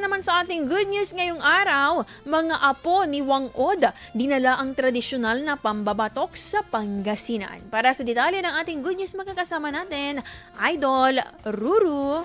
naman sa ating good news ngayong araw, mga apo ni Wang Od dinala ang tradisyonal na pambabatok sa Pangasinan. Para sa detalye ng ating good news, makakasama natin, Idol Ruru.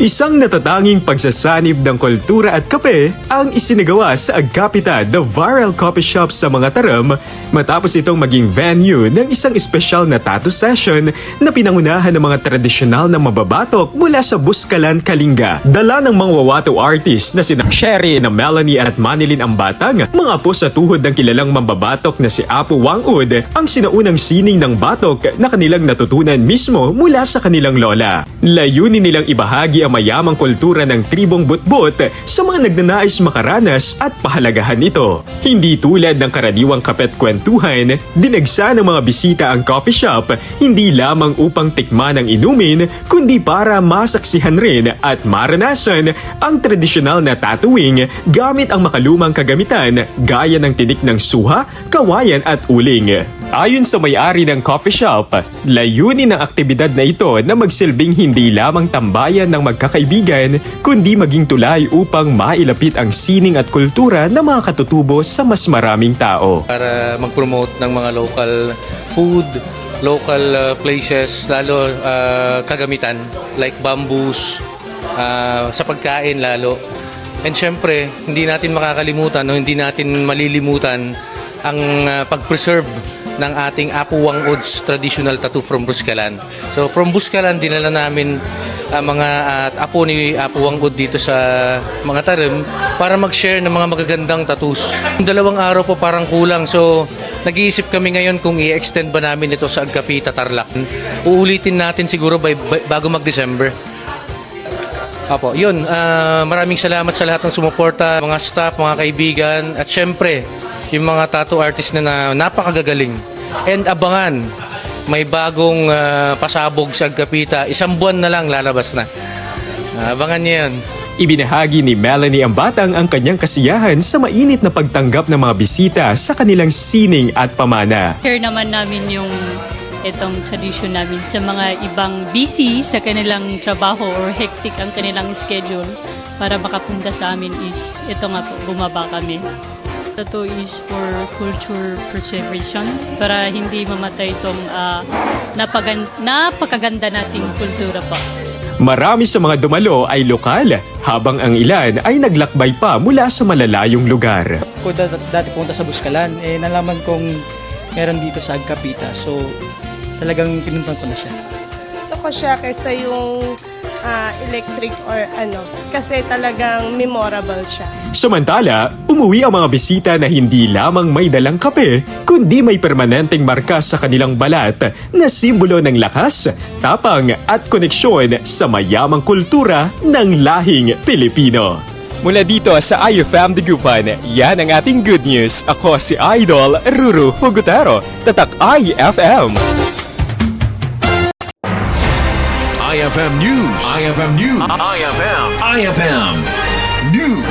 Isang natatanging pagsasanib ng kultura at kape ang isinagawa sa Agkapita, the viral coffee shop sa mga taram matapos itong maging venue ng isang espesyal na tattoo session na pinangunahan ng mga tradisyonal na mababatok mula sa Buskalan, Kalinga. Dala ng mga wawato artist na sina Sherry na Melanie at Manilin Ambatang, mga po sa tuhod ng kilalang mambabatok na si Apo Wangud ang sinaunang sining ng batok na kanilang natutunan mismo mula sa kanilang lola. Layunin nilang ibahagi ang mayamang kultura ng tribong butbot sa mga nagnanais makaranas at pahalagahan ito. Hindi tulad ng karaniwang kapet kwentuhan, dinagsa ng mga bisita ang coffee shop hindi lamang upang tikman ang inumin kundi para masaksihan rin at maranasan ang tradisyonal na tattooing gamit ang makalumang kagamitan gaya ng tinik ng suha, kawayan at uling. Ayon sa may-ari ng coffee shop, layunin ng aktibidad na ito na magsilbing hindi lamang tambayan ng magkakaibigan, kundi maging tulay upang mailapit ang sining at kultura ng mga katutubo sa mas maraming tao. para mag-promote ng mga local food, local uh, places, lalo uh, kagamitan like bamboos, uh, sa pagkain lalo. And syempre, hindi natin makakalimutan o hindi natin malilimutan ang uh, pag-preserve ng ating Apuwang Odds traditional tattoo from Buskalan. So from Buskalan, dinala namin uh, mga at apo ni Apuwang Od dito sa mga tarim para mag-share ng mga magagandang tattoos. Yung dalawang araw po parang kulang. So nag-iisip kami ngayon kung i-extend ba namin ito sa Agkapita, Tarlac. Uulitin natin siguro by, by- bago mag-December. Apo, yun. ah, maraming salamat sa lahat ng sumuporta, mga staff, mga kaibigan, at syempre, yung mga tattoo artist na, na napakagagaling. And abangan, may bagong ah, pasabog sa Agkapita. Isang buwan na lang lalabas na. Abangan niyo yun. Ibinahagi ni Melanie Ambatang ang kanyang kasiyahan sa mainit na pagtanggap ng mga bisita sa kanilang sining at pamana. share naman namin yung itong tradition namin sa mga ibang busy sa kanilang trabaho or hectic ang kanilang schedule para makapunta sa amin is ito nga po, bumaba kami. Ito is for culture preservation para hindi mamatay itong ah, napagan- napakaganda nating kultura po. Marami sa mga dumalo ay lokal, habang ang ilan ay naglakbay pa mula sa malalayong lugar. ko da- dati punta sa Buskalan, eh nalaman kong meron dito sa Agkapita. So, talagang pinuntan ko na siya. Gusto ko siya kaysa yung ah, electric or ano. Kasi talagang memorable siya. Samantala, umuwi ang mga bisita na hindi lamang may dalang kape, kundi may permanenteng marka sa kanilang balat na simbolo ng lakas, tapang at koneksyon sa mayamang kultura ng lahing Pilipino. Mula dito sa IFM Digupan, yan ang ating good news. Ako si Idol Ruru Hugutero, tatak IFM. IFM News. IFM News. IFM. IFM News.